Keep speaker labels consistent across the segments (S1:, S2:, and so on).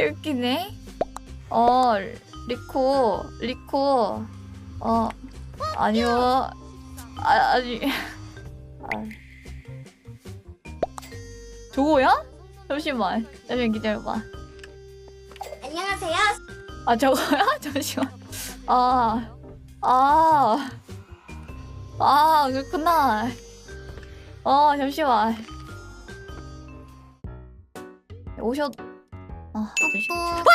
S1: 개웃기네. 어, 리코, 리코. 어, 아니요. 아, 아니. 아. 저거야? 잠시만. 잠시만 기다려봐.
S2: 안녕하세요.
S1: 아, 저거야? 잠시만. 아, 아. 아, 그렇구나. 어, 잠시만. 오셨, 아, 어머.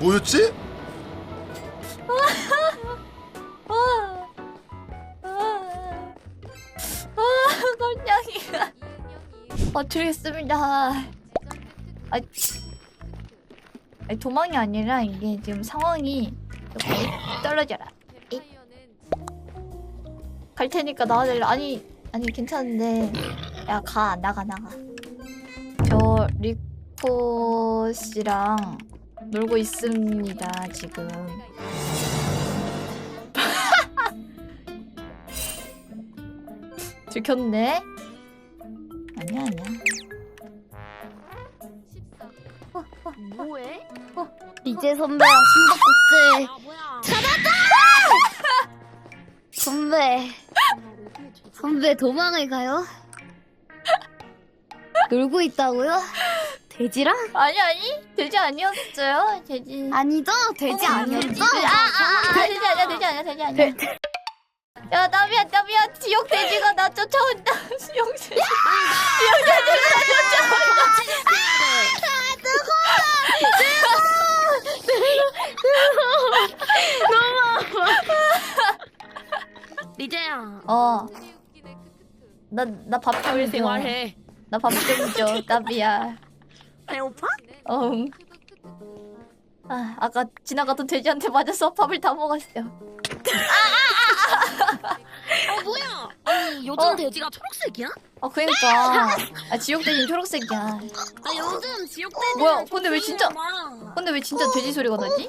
S3: 뭐였지?
S1: 아, 아, 아, 깜짝이야. 어, 드리겠습니다. 아, 아니, 도망이 아니라 이게 지금 상황이 떨어져라. 갈 테니까 나와달래. 아니, 아니 괜찮은데. 야, 가, 나가, 나가. 저 리코 씨랑 놀고 있습니다, 지금. 들켰네? 아니야, 아니야.
S4: 이제 선배랑 숨바꼭질
S2: 아 뭐야?
S4: 선배 선배 도망을 가요? 놀고 있다고요? 돼지랑?
S1: 아니, 아니. 돼지 아니었어요. 돼지.
S4: 아니죠? 돼지 아니었죠?
S1: 아, 아, 아, 돼지 아니야, 돼지 아니야, 돼지 아니야. 야, 나비야, 나비야, 지옥 돼지가 나 쫓아온다. 지옥 돼지. 지옥 돼지가 나 쫓아온다.
S2: 리제야.
S1: 어, 나, 나밥좀 줘.
S2: 생활해.
S1: 나밥 좀 줘, 나비야.
S2: 배고파?
S1: 어. 아, 아까 지나가던 돼지한테 맞아서 밥을 다 먹었어.
S2: 어 뭐야? 아니 요즘
S1: 어.
S2: 돼지가 초록색이야?
S1: 아, 그러니까. 아, 지옥 돼지는 초록색이야.
S2: 아 요즘 지옥 돼지.
S1: 뭐야, 근데 왜 진짜- 근데 왜 진짜 돼지 소리가 나지?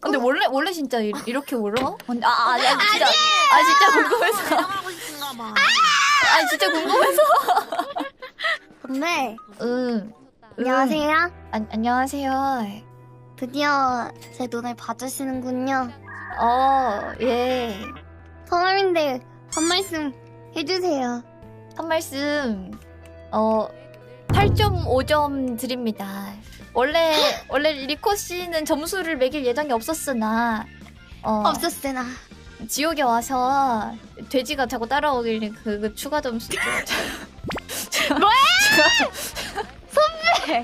S1: 근데 원래 원래 진짜 이, 이렇게 울어? 근데 아, 아, 아 진짜 아 진짜 궁금해서
S2: 봐.
S1: 아 진짜 궁금해서
S4: 선배
S1: 응
S4: 안녕하세요
S1: 안, 안녕하세요
S4: 드디어 제 눈을 봐주시는군요
S1: 어예한
S4: 처음인데 한 말씀 해주세요.
S1: 말씀. 어 8.5점 드립니다. 원래 원래 리코 씨는 점수를 매길 예정이 없었으나 어
S4: 없었으나.
S1: 지옥에 와서 돼지가 자꾸 따라오길래 그, 그 추가 점수 뭐야? 선배